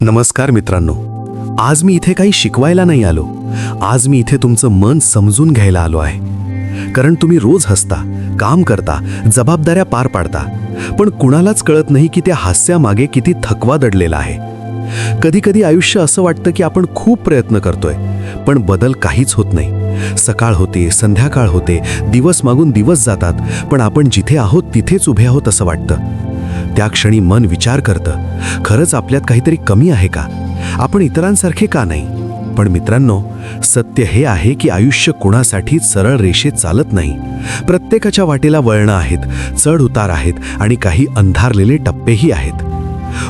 नमस्कार मित्रांनो आज मी इथे काही शिकवायला नाही आलो. आज मी इथे तुमचं मन समजून घ्यायला आलो आहे. कारण तुम्ही रोज हसता काम करता जबाबदाऱ्या पार पाडता पण कुणालाच कळत नाही की त्या हास्यामागे किती थकवा दडलेला आहे. कधी कधी आयुष्य असं वाटतं की आपण खूप प्रयत्न करतोय पण बदल काहीच होत नाही. सकाळ होते संध्याकाळ होते दिवस मागून दिवस जातात पण आपण जिथे आहोत तिथेच उभे आहोत असं वाटतं. त्या क्षणी मन विचार करतं खरंच आपल्यात काहीतरी कमी आहे का? आपण इतरांसारखे का नाही? पण मित्रांनो सत्य हे आहे की आयुष्य कुणासाठी सरळ रेषेत चालत नाही. प्रत्येकाच्या वाटेला वळणं आहेत चढ उतार आहेत आणि काही अंधारलेले टप्पेही आहेत.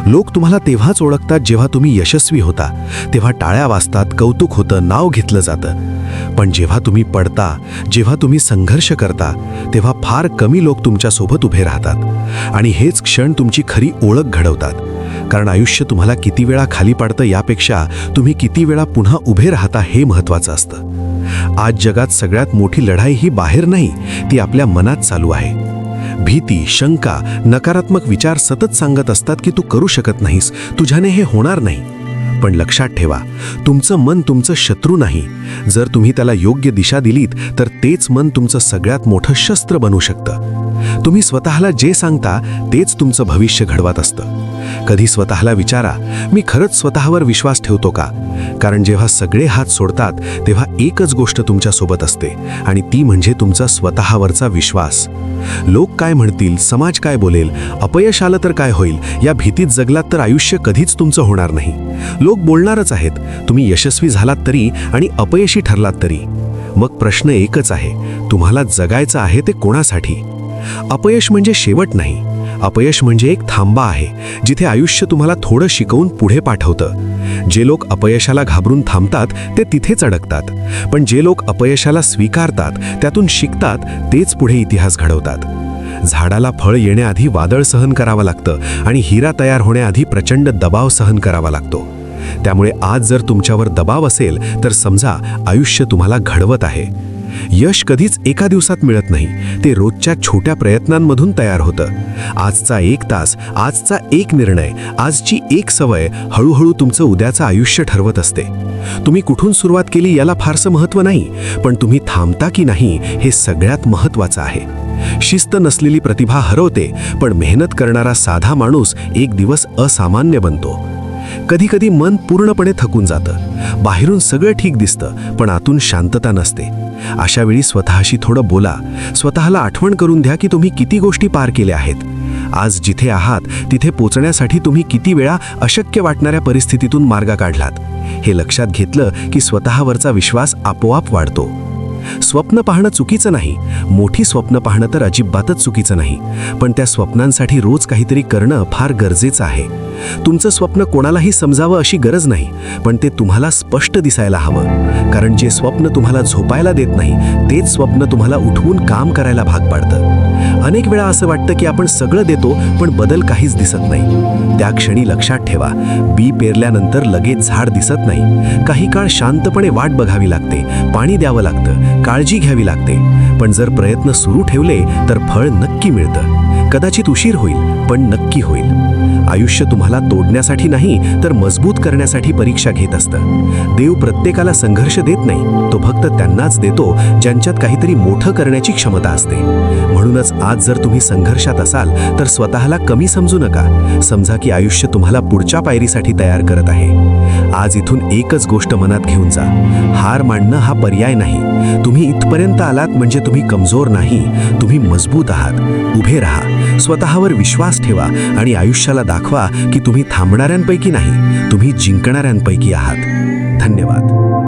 लोक तुम्हाला तेव्हाच ओळखतात जेव्हा तुम्ही यशस्वी होता. तेव्हा टाळ्या वाजतात कौतुक होतं नाव घेतलं जातं. पण जेव्हा तुम्ही पडता जेव्हा तुम्ही संघर्ष करता तेव्हा फार कमी लोक तुमच्यासोबत उभे राहतात. आणि हेच क्षण तुमची खरी ओळख घडवतात. कारण आयुष्य तुम्हाला किती वेळा खाली पाडतं यापेक्षा तुम्ही किती वेळा पुन्हा उभे राहता हे महत्त्वाचं असतं. आज जगात सगळ्यात मोठी लढाई ही बाहेर नाही ती आपल्या मनात चालू आहे. भीती शंका नकारात्मक विचार सतत सांगत असतात की तू करू शकत नाहीस तुझ्याने हे होणार नाही. पण लक्षात ठेवा तुमचं मन तुमचं शत्रू नाही. जर तुम्ही त्याला योग्य दिशा दिलीत तर तेच मन तुमचं सगळ्यात मोठं शस्त्र बनू शकतं. तुम्ही स्वतःला जे सांगता तेच तुमचं भविष्य घडवत असतं. कधी स्वतःला विचारा मी खरंच स्वतःवर विश्वास ठेवतो का? कारण जेव्हा सगळे हात सोडतात तेव्हा एकच गोष्ट तुमच्यासोबत असते आणि ती म्हणजे तुमचा स्वतःवरचा विश्वास. लोक काय म्हणतील समाज काय बोलेल अपयश आलं तर काय होईल या भीतीत जगलात तर आयुष्य कधीच तुमचं होणार नाही. लोक बोलणारच आहेत तुम्ही यशस्वी झालात तरी आणि अपयशी ठरलात तरी. मग प्रश्न एकच आहे तुम्हाला जगायचं आहे ते कोणासाठी? अपयश म्हणजे शेवट नाही अपयश म्हणजे एक थांबा आहे जिथे आयुष्य तुम्हाला थोडं शिकवून पुढे पाठवतं. जे लोक अपयशाला घाबरून थांबतात ते तिथेच अडकतात. पण जे लोक अपयशाला स्वीकारतात त्यातून शिकतात तेच पुढे इतिहास घडवतात. झाडाला फळ येण्याआधी वादळ सहन करावं लागतं आणि हिरा तयार होण्याआधी प्रचंड दबाव सहन करावा लागतो. त्यामुळे आज जर तुमच्यावर दबाव असेल तर समजा आयुष्य तुम्हाला घडवत आहे. यश कधीच एका दिवसात मिळत नाही. ते रोजच्या छोट्या प्रयत्नांमधून तयार होतं. आजचा एक तास आजचा एक निर्णय आजची एक सवय हळूहळू तुमचं उद्याचं आयुष्य ठरवत असते. तुम्ही कुठून सुरुवात केली याला फारसं महत्त्व नाही पण तुम्ही थांबता की नाही हे सगळ्यात महत्त्वाचं आहे. शिस्त नसलेली प्रतिभा हरवते पण मेहनत करणारा साधा माणूस एक दिवस असामान्य बनतो. कधीकधी मन पूर्णपणे थकून जातं. बाहेरून सगळं ठीक दिसतं पण आतून शांतता नसते. अशा वेळी स्वतःशी थोडं बोला. स्वतःला आठवण करून द्या की तुम्ही किती गोष्टी पार केल्या आहेत. आज जिथे आहात तिथे पोचण्यासाठी तुम्ही किती वेळा अशक्य वाटणाऱ्या परिस्थितीतून मार्ग काढलात. हे लक्षात घेतलं की स्वतःवरचा विश्वास आपोआप वाढतो. स्वप्न पाहणं चुकीचं नाही. मोठी स्वप्न पाहणं तर अजिबातच चुकीचं नाही. पण त्या स्वप्नांसाठी रोज काहीतरी करणं फार गरजेचं आहे. तुमचं स्वप्न कोणालाही समजावं अशी गरज नाही पण ते तुम्हाला स्पष्ट दिसायला हवं. कारण जे स्वप्न तुम्हाला झोपायला देत नाही तेच स्वप्न तुम्हाला उठवून काम करायला भाग पाडतं. अनेक वेळा असं वाटतं की आपण सगळं देतो पण बदल काहीच दिसत नाही. त्या क्षणी लक्षात ठेवा बी पेरल्यानंतर लगेच झाड दिसत नाही. काही काळ शांतपणे वाट बघावी लागते पाणी द्यावं लागतं काळजी घ्यावी लागते. पण जर प्रयत्न सुरू ठेवले तर फळ नक्की मिळतं. कदाचित उशीर होईल पण नक्की होईल. आयुष्य तुम्हाला तोडण्यासाठी नाही तर मजबूत करण्यासाठी परीक्षा घेत असतं. देव प्रत्येकाला संघर्ष देत नाही तो फक्त त्यांनाच देतो ज्यांच्यात काहीतरी मोठं करण्याची क्षमता असते. म्हणूनच आज जर तुम्ही संघर्षात असाल तर स्वतःला कमी समजू नका. समजा की आयुष्य तुम्हाला पुढच्या पायरीसाठी तयार करत आहे. आज इथून एकच गोष्ट मनात घेऊन जा. हार मांडणं हा पर्याय नाही. तुम्ही इथपर्यंत आलात म्हणजे तुम्ही कमजोर नाही. तुम्ही मजबूत आहात. उभे राहा. स्वतःवर विश्वास ठेवा आणि आयुष्याला दाखवा की तुम्ही थांबणाऱ्यांपैकी नाही तुम्ही जिंकणाऱ्यांपैकी आहात. धन्यवाद.